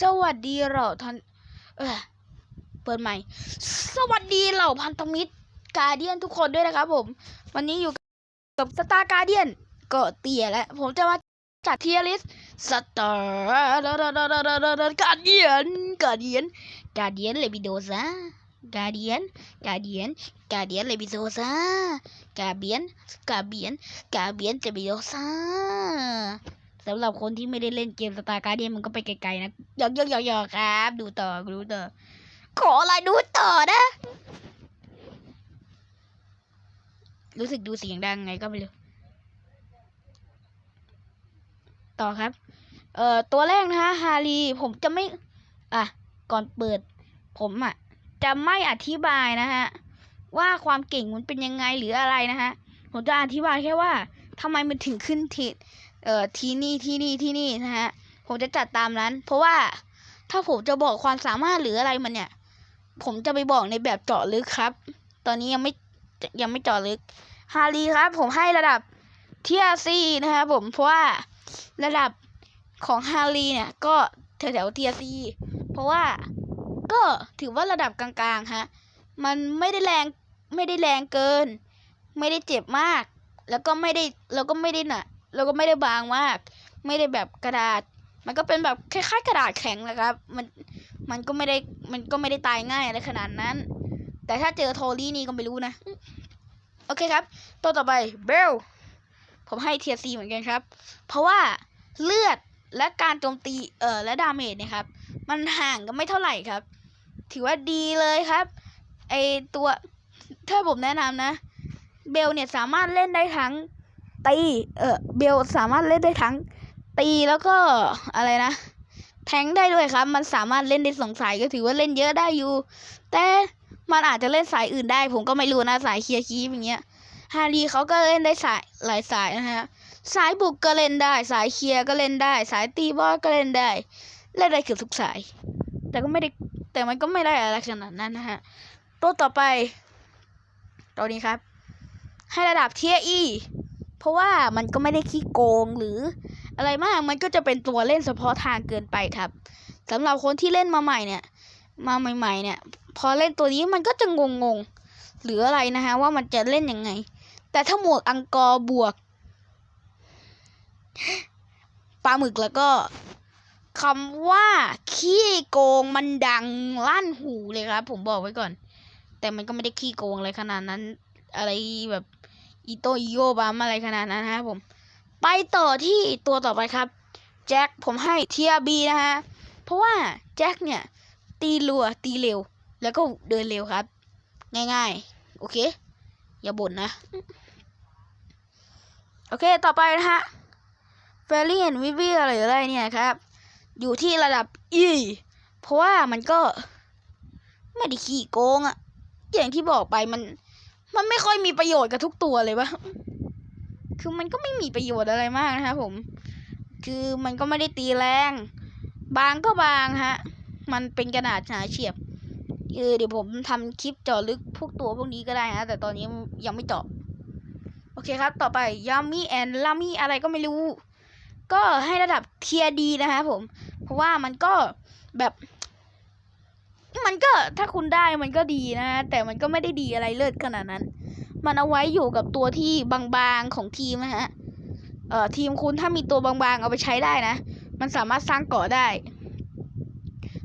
สวัสดีเหล่าท่านเออเปิดใหม่ สวัสดีเหล่าพันธมิตรกาเดียนทุกคนด้วยนะครับผม วันนี้อยู่กับสตาร์กาเดียนก็เตี่ยแล้ว ผมจะมาจัดเทียริสสตาร์กาเดียนกาเดียนกาเดียนเลบิโดซา กาเดียน กาเดียน กาเดียนเลบิโดซากาเบียน กาเบียน กาเบียนเลบิโดซาสำหรับคนที่ไม่ได้เล่นเกมสตาร์การ์เดียนมันก็ไปไกลๆนะหยอกหยอกหยอกหยอกครับ ดูต่อดูต่อ ขออะไรดูต่อนะ รู้สึกดูเสียงดังไงก็ไม่รู้ ต่อครับ เอ่อ ตัวแรกนะฮะ ฮารี ผมจะไม่ อะ ก่อนเปิด ผมอะ จะไม่อธิบายนะฮะว่าความเก่งมันเป็นยังไงหรืออะไรนะฮะผมจะอธิบายแค่ว่าทำไมมันถึงขึ้นทีเอ่อที่นี่ที่นี่ที่นี่นะฮะผมจะจัดตามนั้น เพราะว่าถ้าผมจะบอกความสามารถหรืออะไรมันเนี่ย ผมจะไปบอกในแบบเจาะลึกครับ ตอนนี้ยังไม่ยังไม่เจาะลึกฮารีครับ ผมให้ระดับเทียซีนะครับผมเพราะว่าระดับของฮารีเนี่ยก็แถวๆเทียซีเพราะว่า ก็ถือว่าระดับกลางๆฮะ มันไม่ได้แรงไม่ได้แรงเกิน ไม่ได้เจ็บมาก แล้วก็ไม่ได้แล้วก็ไม่ได้หนะแล้วก็ไม่ได้บางมาก ไม่ได้แบบกระดาษ มันก็เป็นแบบคล้ายๆ กระดาษแข็งนะครับ มันมันก็ไม่ได้มันก็ไม่ได้ตายง่ายอะไรขนาดนั้น แต่ถ้าเจอโทลี่นี่ก็ไม่รู้นะ โอเคครับ ตัวต่อไปเบลผมให้เทียซีเหมือนกันครับ เพราะว่าเลือดและการโจมตีเอ่อและดาเมจเนี่ยครับ มันห่างกันไม่เท่าไหร่ครับ ถือว่าดีเลยครับ ไอตัวถ้าผมแนะนำนะ เบลเนี่ยสามารถเล่นได้ทั้งตีเออเบลสามารถเล่นได้ทั้งตีแล้วก็อะไรนะ แทงได้ด้วยครับ มันสามารถเล่นได้สองสายก็ถือว่าเล่นเยอะได้อยู่ แต่มันอาจจะเล่นสายอื่นได้ ผมก็ไม่รู้นะสายเคลียร์คีบอย่างเงี้ยฮารีเขาก็เล่นได้สายหลายสายนะฮะสายบุกก็เล่นได้ สายเคลียร์ก็เล่นได้ สายตีบอสก็เล่นได้ เล่นได้เกือบทุกสาย แต่ก็ไม่ได้แต่มันก็ไม่ได้อะไรขนาดนั้นนะฮะตัวต่อไป ตัวนี้ครับ ให้ระดับเทียอีเพราะว่ามันก็ไม่ได้ขี้โกงหรือ อะไรมากมันก็จะเป็นตัวเล่นเฉพาะทางเกินไปครับสำหรับคนที่เล่นมาใหม่เนี่ย มาใหม่ ๆ เนี่ย พอเล่นตัวนี้มันก็จะงงๆหรืออะไรนะฮะว่ามันจะเล่นยังไง แต่ถ้าหมวกอังกอร์บวกปลาหมึกแล้วก็ คำว่าขี้โกงมันดังลั่นหูเลยครับ ผมบอกไว้ก่อน แต่มันก็ไม่ได้ขี้โกงอะไรขนาดนั้น อะไรแบบอีโตอีโยบัมอะไรขนาดนั้นนะครับผม ไปต่อที่ตัวต่อไปครับ แจ็คผมให้เทียบีนะฮะ เพราะว่าแจ็คเนี่ย ตีรัวตีเร็ว แล้วก็เดินเร็วครับ ง่ายๆ โอเค อย่าบ่นนะ โอเคต่อไปนะฮะเฟรลี่แอนวิวีอะไรอะไรเนี่ยครับ อยู่ที่ระดับ E เพราะว่ามันก็ไม่ได้ขี้โกงอะอย่างที่บอกไปมัน มันไม่ค่อยมีประโยชน์กับทุกตัวเลยปะคือมันก็ไม่มีประโยชน์อะไรมากนะครับผม คือมันก็ไม่ได้ตีแรง บางก็บางฮะ มันเป็นกระดาษหนาเฉียบเออเดี๋ยวผมทำคลิปเจาะลึกพวกตัวพวกนี้ก็ได้นะ แต่ตอนนี้ยังไม่เจาะ โอเคครับ ต่อไปยามีแอนลามีอะไรก็ไม่รู้ ก็ให้ระดับเทียดีนะครับผม เพราะว่ามันก็แบบ มันก็ถ้าคุณได้มันก็ดีนะแต่มันก็ไม่ได้ดีอะไรเลิศขนาดนั้น มันเอาไว้อยู่กับตัวที่บางๆของทีมนะฮะเอ่อทีมคุณถ้ามีตัวบางๆเอาไปใช้ได้นะ มันสามารถสร้างเกาะได้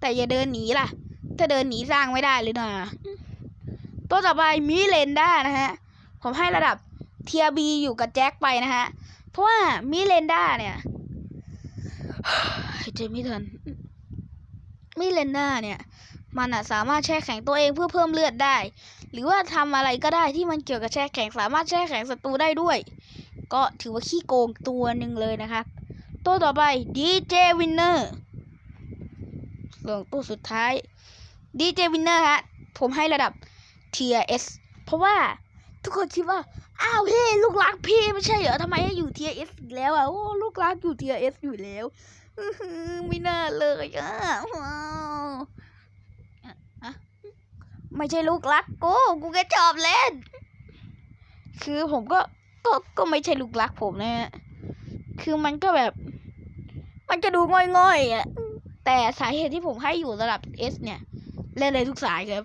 แต่อย่าเดินหนีล่ะ ถ้าเดินหนีสร้างไม่ได้เลยนะตัวต่อไปมิเลนด้านะฮะผมให้ระดับเทียบีอยู่กับแจ็คไปนะฮะ เพราะว่ามิเลนดาเนี่ยหายใจไม่ทันมิเลนดาเนี่ย มันอะสามารถแช่แข็งตัวเองเพื่อเพิ่มเลือดได้ หรือว่าทำอะไรก็ได้ที่มันเกี่ยวกับแช่แข็ง สามารถแช่แข็งศัตรูได้ด้วย ก็ถือว่าขี้โกงตัวหนึ่งเลยนะครับ ตัวต่อไป DJ Winner ส่วนตัวสุดท้าย DJ Winner ฮะผมให้ระดับ Tier S เพราะว่าทุกคนคิดว่า อ้าวพี่ลูกรักพี่ไม่ใช่เหรอทำไมให้อยู่ Tier S อีกแล้วอะโอ้ลูกรักอยู่ Tier S อยู่แล้วไม่น่าเลยอะว้าวไม่ใช่ลูกรักกูกูแค่ชอบเล่น คือผมก็ก็ก็ไม่ใช่ลูกรักผมนะฮะคือมันก็แบบ มันจะดูง่อยๆอะแต่สาเหตุที่ผมให้อยู่ระดับ S เนี่ย เล่นได้ทุกสายครับ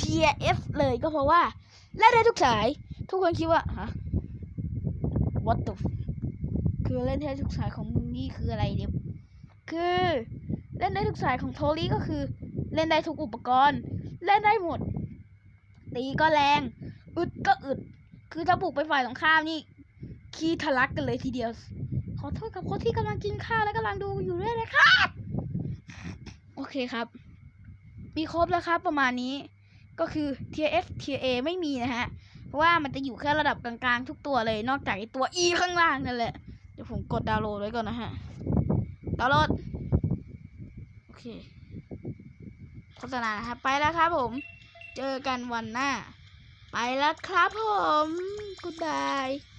TF เลยก็เพราะว่าเล่นได้ทุกสาย ทุกคนคิดว่า ฮะ what the คือเล่นได้ทุกสายของมึงนี่คืออะไรเนี่ยคือเล่นได้ทุกสายของโทรี่ก็คือ เล่นได้ทุกอุปกรณ์ เล่นได้หมด ตีก็แรง อึดก็อึด คือถ้าบุกไปฝ่ายตรงข้ามนี่ขี้ทะลักกันเลยทีเดียว ขอโทษกับคนที่กำลังกินข้าวและกำลังดูอยู่ด้วยนะครับ โอเคครับ มีครบแล้วครับประมาณนี้ ก็คือ tier F tier A ไม่มีนะฮะ เพราะว่ามันจะอยู่แค่ระดับกลางๆ ทุกตัวเลย นอกจากไอตัว E ข้างล่างนั่นแหละ เดี๋ยวผมกดดาวน์โหลดไว้ก่อนนะฮะ ดาวน์โหลด โอเค โฆษณานะครับ ไปแล้วครับผม เจอกันวันหน้า ไปแล้วครับผม กูดบาย